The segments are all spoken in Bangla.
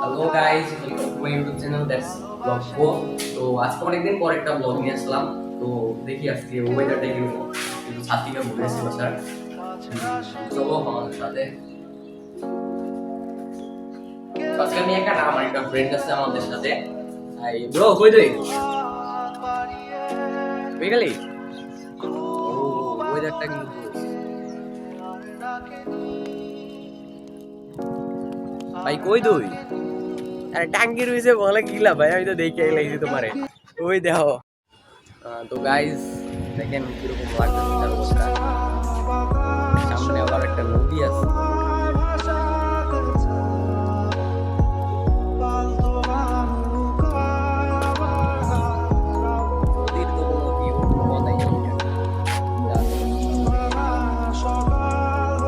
Hello guys welcome YouTube channel that's blog go তো আজকে অনেকদিন পর একটা ব্লগ নিয়ে আসলাম। তো দেখি আজকে ওয়েদারটা কীরকম কিন্তু ছাদ থেকে ঘুরে এসেছিল স্যার চলো আমাদের সাথে। আজকে আমি একা না আমার একটা ফ্রেন্ড আছে আমাদের সাথে। এই ব্রো কই তুই? পেয়ে গেলি ও ওয়েদারটা কিন্তু ভাই কই তুই? আরে টাঙ্কি রয়েছে বলে গিলা ভাই? আমি তো দেখে লাগছি তোমারে। ওই দেখো। আহ, তো গাইস দেখেন কীরকম লাগতেছে তার অবস্থা। সামনে আবার একটা নদী আছে।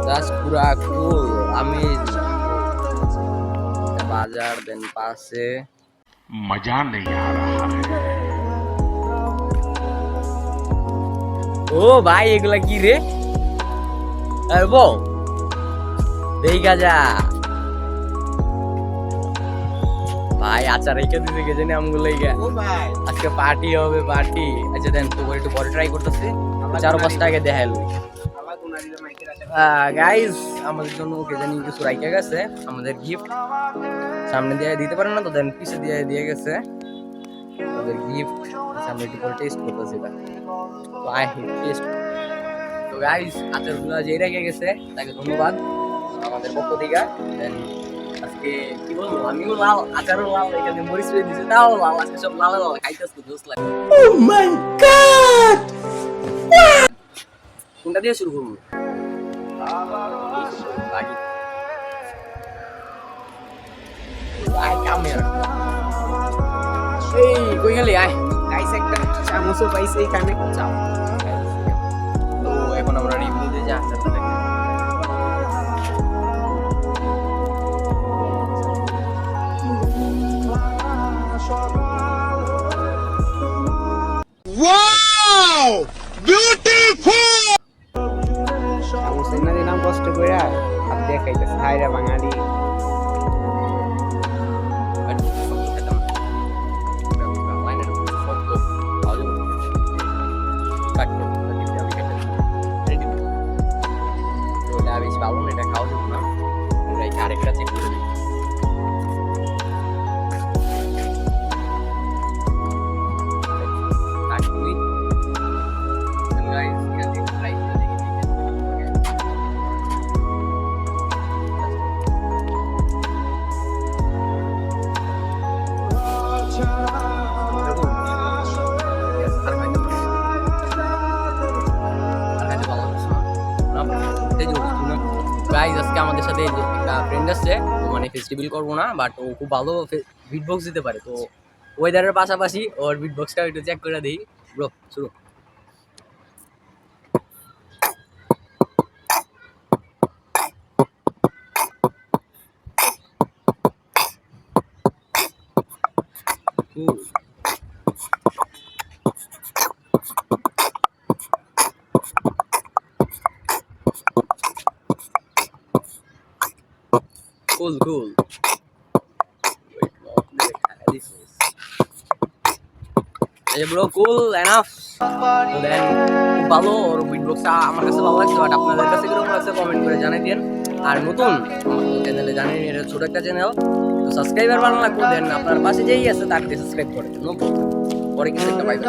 Just পুরা cool. একটা হাজার দেন পাশে মজা নেই ও ভাই এগুলা কি রে বউ দেই গাজা ভাই আচার রেখে দিতে গেছে না আমগুলো আজকে পার্টি হবে পার্টি আচ্ছা দেন তো একটু পরে ট্রাই করতেছি চার পাঁচটা আগে দেখা এলো গাইস আমাদের জন্য ওকে জানি কিছু রাইকে গেছে। আমাদের গিফট সামনে দিয়ে দিতে পারে না তো দেন পিছে দিয়ে দিয়ে গেছে। আমাদের গিফট সামনে একটু পরে টেস্ট করতেছি এটা। তো আই টেস্ট তো গাইস আচারগুলো যে রেখে গেছে তাকে ধন্যবাদ। আমাদের পক্ষ থেকে দেন আজকে কি বলব আমিও লাল আচারও লাল এখানে মরিচ হয়ে দিছে তাও লাল আজকে সব লাল লাল খাইতেছে জোস লাগে ও মাই গড কোনটা দিয়ে শুরু করব? কই গেলি আয়। গাইস একটা চামচও পাইছে এখানে চাও তো এখন আমরা রিভিউ দিয়ে যা আচারটা গাইজ আজকে আমাদের সাথে একটা ফ্রেন্ড আসছে। মানে ফেস্টিভ্যাল করব না বাট ও খুব ভালো বিট বক্স দিতে পারে। তো ওয়েদারের পাশাপাশি ওর বিট বক্সটা একটু চেক করে দিই। ব্রো শুরু। Cool. Cool, cool. এই ব্রো কুল এনাফ তো দেন ভালো ওর বিট বক্সটা আমার কাছে ভালো লাগছে বাট আপনাদের কাছে কীরকম লাগছে কমেন্ট করে জানাই দিন। আর নতুন চ্যানেলে জানেন এটা ছোট একটা চ্যানেল তো সাবস্ক্রাইবার বানানো লাগবে দেন আপনার পাশে যেই আছে তাকে সাবস্ক্রাইব করে নো পরে কিছু একটা পাইবেন।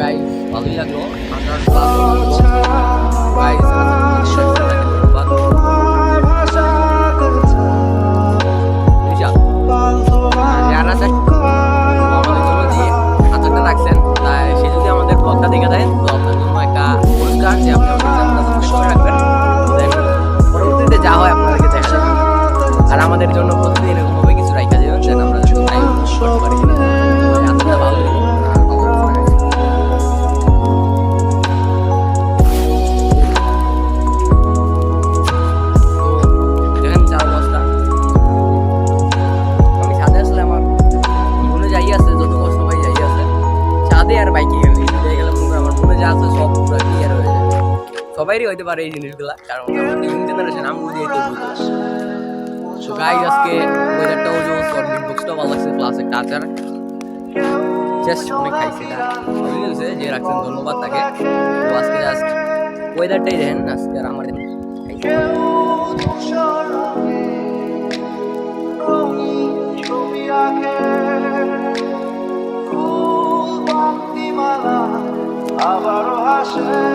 গাইস ভালোই লাগল। গাইস সবাইরই হইতে পারে এই জিনিসগুলা কারণ আমাদের ইউং জেনারেশন আমি বুঝি এই তো বুঝি। তো তো আজকে ওয়েদারটাও জোস আর বিটবক্সটাও ভালো লাগছে প্লাস একটা আচার জাস্ট অনেক খাইছি এটা ভালোই যে রাখছেন ধন্যবাদ তাকে তো আজকে জাস্ট ওয়েদারটাই দেখেন আজকে আর আমার আবারও হাসে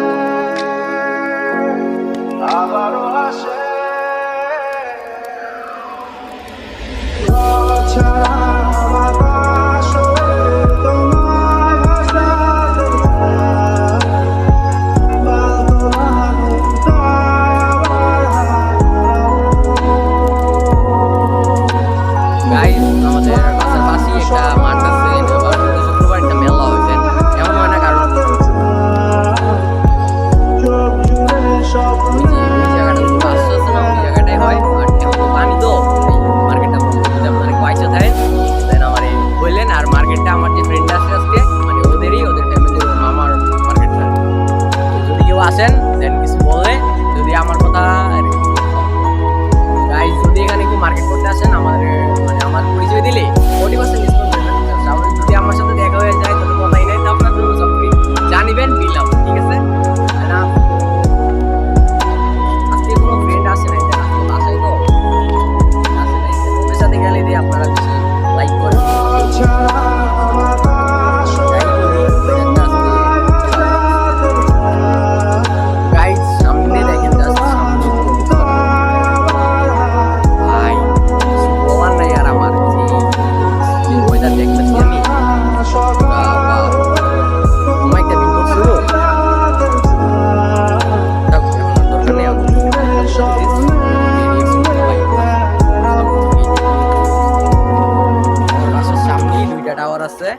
টাওয়ার আছে।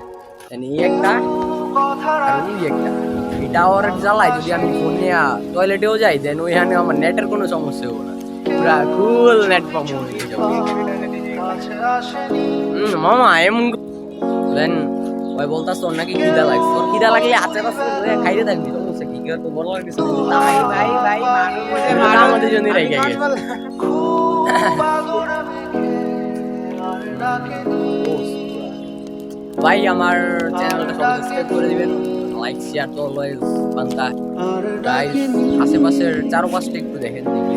এই একটা আর ওই একটা। এই টাওয়ারের জ্বালায় যদি আমি ফোন নিয়ে টয়লেটেও যাই দেন ওইখানে আমার নেটের কোনো সমস্যা হবে না। পুরা কুল নেট পাবো মামা এমন দেন ওই বলতাস তোর নাকি খিদা লাগছে। তোর খিদা লাগলে হাতে পাশে খাইতে থাকবি। তো বলছে কি বড় ভাই ভাই ভাই আমাদের রেখে গেছে। ভাই, আমার চ্যানেলটা সাবস্ক্রাইব করে দিবেন লাইক শেয়ার তো অলওয়েজ বান্দা। গাইস আশেপাশের চারপাশটা একটু দেখেন দেখি।